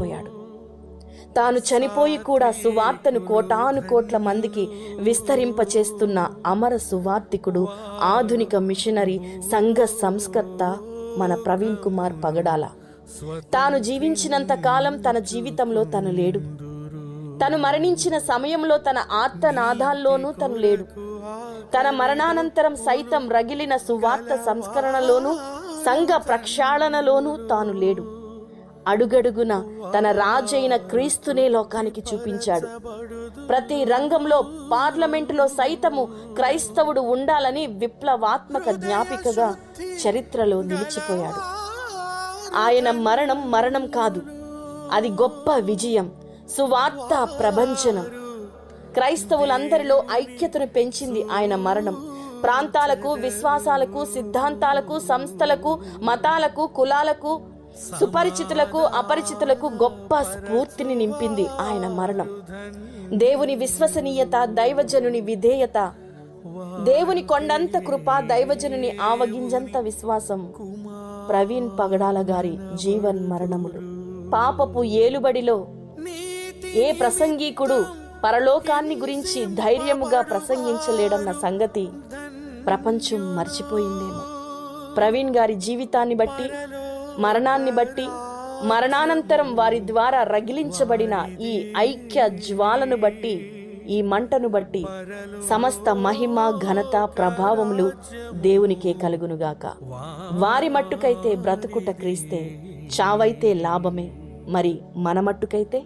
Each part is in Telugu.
ఎత్తిపోయాడు తాను చనిపోయి కూడా సువార్తను కోటాను కోట్ల మందికి విస్తరింపచేస్తున్న అమర సువార్తికుడు ఆధునిక మిషనరీ సంఘ సంస్కర్త మన ప్రవీణ్ కుమార్ పగడాల. తాను జీవించినంత కాలం తన జీవితంలో తను లేడు. తను మరణించిన సమయంలో తన ఆర్తనాదాల్లోనూ తను లేడు. తన మరణానంతరం సైతం రగిలిన సువార్త సంస్కరణలోనూ సంఘ ప్రక్షాళనలోనూ తాను లేడు. అడుగడుగున తన రాజైన క్రీస్తునే లోకానికి చూపించాడు. ప్రతి రంగంలో పార్లమెంటులో సైతము క్రైస్తవుడు ఉండాలని విప్లవాత్మక జ్ఞాపికగా చరిత్రలో నిలిచిపోయాడు. ఆయన మరణం మరణం కాదు అది గొప్ప విజయం సువార్త ప్రబంచనం క్రైస్తవులందరిలో ఐక్యతను పెంచింది ఆయన మరణం. ప్రాంతాలకు విశ్వాసాలకు సిద్ధాంతాలకు సంస్థలకు మతాలకు కులాలకు సుపరిచితులకు అపరిచితులకు గొప్ప స్ఫూర్తిని నింపింది ఆయన మరణం. దేవుని విశ్వసనీయత దైవజనుని విధేయత దేవుని కొండంత కృప దైవజనుని ఆవగింజంత విశ్వాసం. ప్రవీణ్ పగడాల గారి జీవన్ మరణములు. పాపపు ఏలుబడిలో ఏ ప్రసంగీకుడు పరలోకాన్ని గురించి ధైర్యముగా ప్రసంగించలేడన్న సంగతి ప్రపంచం మర్చిపోయిందేమో. ప్రవీణ్ గారి జీవితాన్ని బట్టి మరణాన్ని బట్టి మరణానంతరం వారి ద్వారా రగిలించబడిన ఈ ఐక్య జ్వాలను బట్టి ఈ మంటను బట్టి సమస్త మహిమ ఘనత ప్రభావములు దేవునికే కలుగునుగాక. వారి మట్టుకైతే బ్రతుకుట క్రీస్తే చావైతే లాభమే. మరి మన మట్టుకైతే?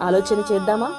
ఆలోచన చేద్దామా?